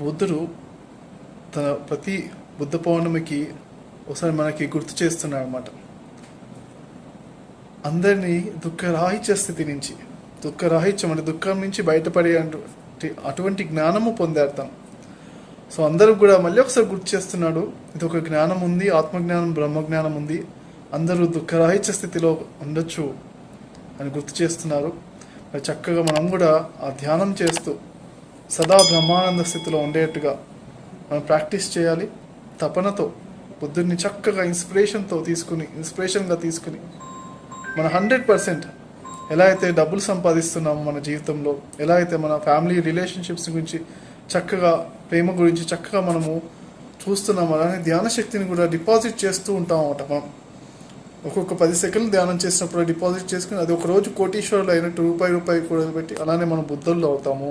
బుద్ధుడు తన ప్రతి బుద్ధ పౌర్ణమికి ఒకసారి మనకి గుర్తు చేస్తున్నాడు అనమాట అందరినీ దుఃఖరాహిత్య స్థితి నుంచి దుఃఖరాహిత్యం అంటే దుఃఖం నుంచి బయటపడే అటువంటి అటువంటి జ్ఞానము పొందారు తను సో అందరూ కూడా మళ్ళీ ఒకసారి గుర్తు చేస్తున్నాడు ఇది ఒక జ్ఞానం ఉంది ఆత్మజ్ఞానం బ్రహ్మజ్ఞానం ఉంది అందరూ దుఃఖరాహిత్య స్థితిలో ఉండొచ్చు అని గుర్తు చేస్తున్నారు. చక్కగా మనం కూడా ఆ ధ్యానం చేస్తూ సదా బ్రహ్మానంద స్థితిలో ఉండేట్టుగా మనం ప్రాక్టీస్ చేయాలి. తపనతో బుద్ధుడిని చక్కగా ఇన్స్పిరేషన్తో తీసుకుని ఇన్స్పిరేషన్గా తీసుకుని మన హండ్రెడ్ పర్సెంట్ ఎలా అయితే డబ్బులు సంపాదిస్తున్నామో మన జీవితంలో ఎలా అయితే మన ఫ్యామిలీ రిలేషన్షిప్స్ గురించి చక్కగా ప్రేమ గురించి చక్కగా మనము చూస్తున్నాం అలానే ధ్యాన శక్తిని కూడా డిపాజిట్ చేస్తూ ఉంటాం అన్నమాట మనం. ఒక్కొక్క పది సెకండ్లు ధ్యానం చేసినప్పుడు డిపాజిట్ చేసుకుని అది ఒక రోజు కోటీశ్వరులు అయినట్టు రూపాయి రూపాయి కూడా పెట్టి అలానే మనం బుద్ధుల్లో అవుతాము.